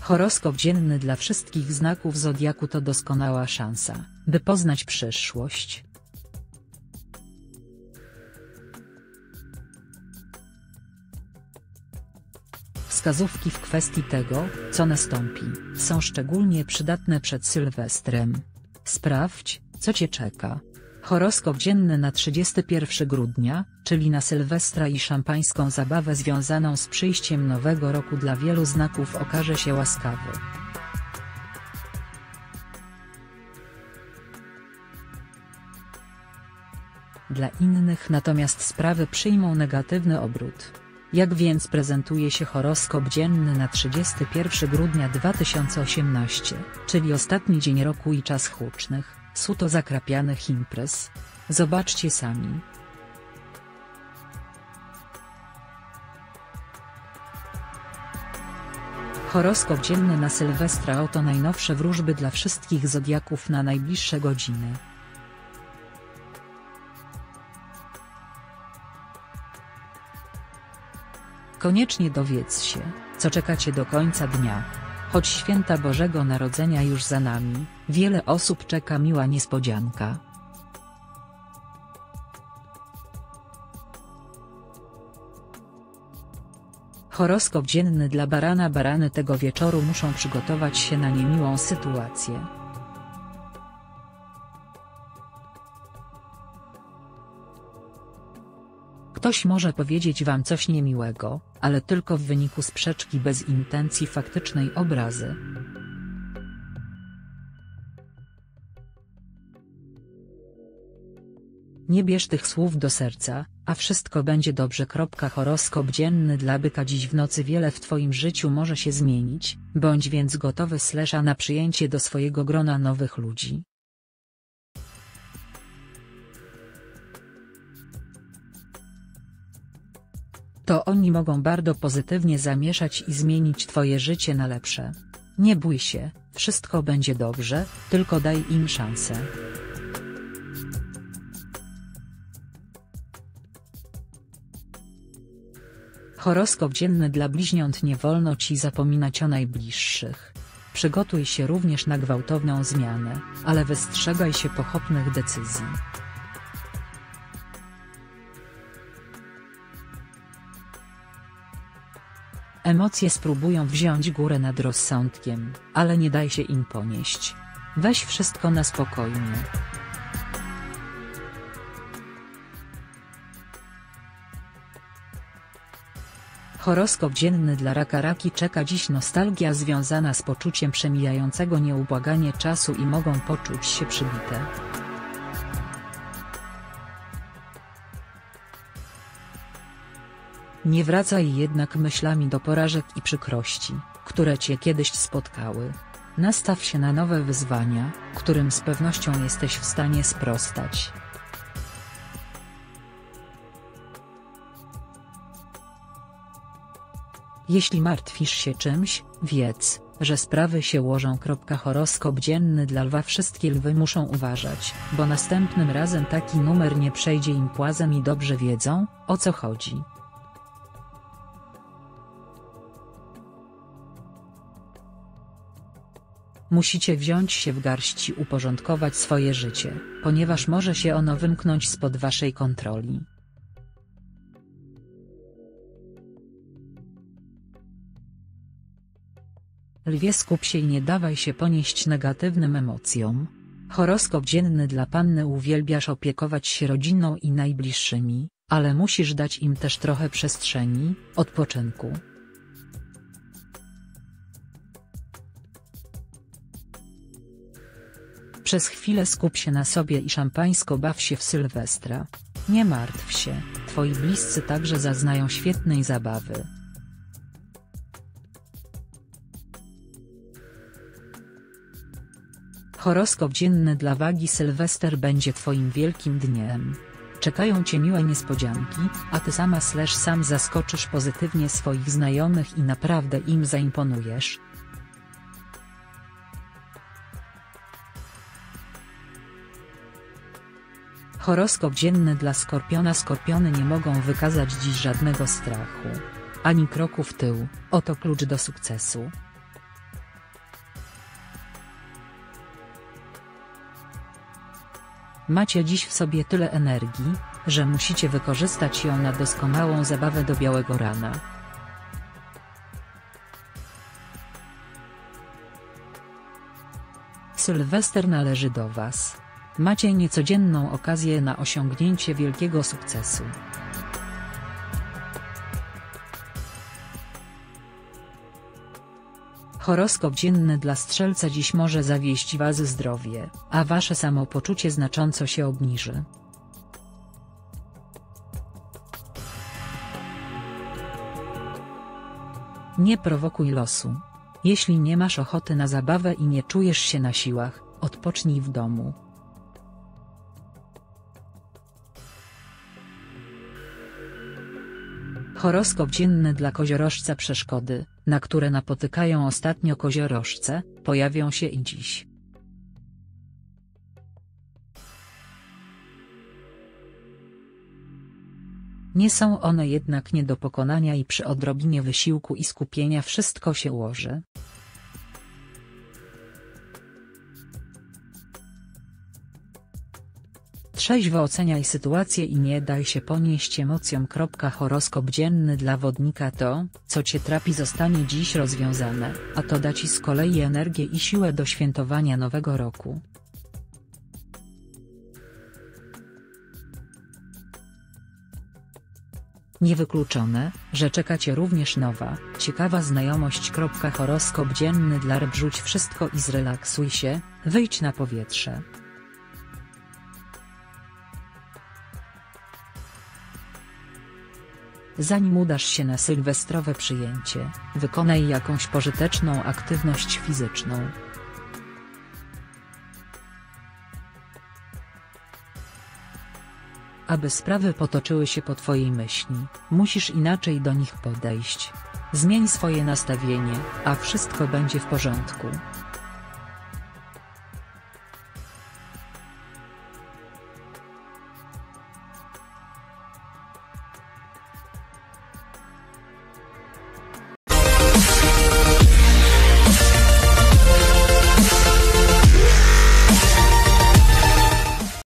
Horoskop dzienny dla wszystkich znaków zodiaku to doskonała szansa, by poznać przyszłość. Wskazówki w kwestii tego, co nastąpi, są szczególnie przydatne przed Sylwestrem. Sprawdź, co Cię czeka. Horoskop dzienny na 31 grudnia, czyli na Sylwestra i szampańską zabawę związaną z przyjściem nowego roku dla wielu znaków okaże się łaskawy. Dla innych natomiast sprawy przyjmą negatywny obrót. Jak więc prezentuje się horoskop dzienny na 31 grudnia 2018, czyli ostatni dzień roku i czas hucznych, suto zakrapianych imprez? Zobaczcie sami. Horoskop dzienny na Sylwestra oto najnowsze wróżby dla wszystkich zodiaków na najbliższe godziny. Koniecznie dowiedz się, co czekacie do końca dnia. Choć święta Bożego Narodzenia już za nami, wiele osób czeka miła niespodzianka. Horoskop dzienny dla barana Barany tego wieczoru muszą przygotować się na niemiłą sytuację. Ktoś może powiedzieć wam coś niemiłego, ale tylko w wyniku sprzeczki bez intencji faktycznej obrazy. Nie bierz tych słów do serca, a wszystko będzie dobrze. Horoskop dzienny dla byka dziś w nocy wiele w twoim życiu może się zmienić, bądź więc gotowy slesza na przyjęcie do swojego grona nowych ludzi. To oni mogą bardzo pozytywnie zamieszać i zmienić twoje życie na lepsze. Nie bój się, wszystko będzie dobrze, tylko daj im szansę. Horoskop dzienny dla bliźniąt nie wolno ci zapominać o najbliższych. Przygotuj się również na gwałtowną zmianę, ale wystrzegaj się pochopnych decyzji. Emocje spróbują wziąć górę nad rozsądkiem, ale nie daj się im ponieść. Weź wszystko na spokojnie. Horoskop dzienny dla raka raki czeka dziś nostalgia związana z poczuciem przemijającego nieubłaganie czasu i mogą poczuć się przybite. Nie wracaj jednak myślami do porażek i przykrości, które cię kiedyś spotkały. Nastaw się na nowe wyzwania, którym z pewnością jesteś w stanie sprostać. Jeśli martwisz się czymś, wiedz, że sprawy się łożą. Horoskop dzienny dla lwa Wszystkie lwy muszą uważać, bo następnym razem taki numer nie przejdzie im płazem i dobrze wiedzą, o co chodzi. Musicie wziąć się w garść i uporządkować swoje życie, ponieważ może się ono wymknąć spod waszej kontroli. Lwie skup się i nie dawaj się ponieść negatywnym emocjom. Horoskop dzienny dla panny uwielbiasz opiekować się rodziną i najbliższymi, ale musisz dać im też trochę przestrzeni, odpoczynku. Przez chwilę skup się na sobie i szampańsko baw się w Sylwestra. Nie martw się, twoi bliscy także zaznają świetnej zabawy. Horoskop dzienny dla wagi Sylwester będzie twoim wielkim dniem. Czekają cię miłe niespodzianki, a ty sama slash sam zaskoczysz pozytywnie swoich znajomych i naprawdę im zaimponujesz. Horoskop dzienny dla Skorpiona Skorpiony nie mogą wykazać dziś żadnego strachu. Ani kroku w tył, oto klucz do sukcesu. Macie dziś w sobie tyle energii, że musicie wykorzystać ją na doskonałą zabawę do białego rana. Sylwester należy do Was. Macie niecodzienną okazję na osiągnięcie wielkiego sukcesu. Horoskop dzienny dla strzelca dziś może zawieść Was zdrowie, a Wasze samopoczucie znacząco się obniży. Nie prowokuj losu. Jeśli nie masz ochoty na zabawę i nie czujesz się na siłach, odpocznij w domu. Horoskop dzienny dla koziorożca przeszkody, na które napotykają ostatnio koziorożce, pojawią się i dziś. Nie są one jednak nie do pokonania i przy odrobinie wysiłku i skupienia wszystko się ułoży. Trzeźwo oceniaj sytuację i nie daj się ponieść emocjom. Horoskop dzienny dla wodnika to, co cię trapi zostanie dziś rozwiązane, a to da ci z kolei energię i siłę do świętowania nowego roku. Niewykluczone, że czeka Cię również nowa, ciekawa znajomość. Horoskop dzienny dla ryb rzuć wszystko i zrelaksuj się, wyjdź na powietrze. Zanim udasz się na sylwestrowe przyjęcie, wykonaj jakąś pożyteczną aktywność fizyczną. Aby sprawy potoczyły się po Twojej myśli, musisz inaczej do nich podejść. Zmień swoje nastawienie, a wszystko będzie w porządku.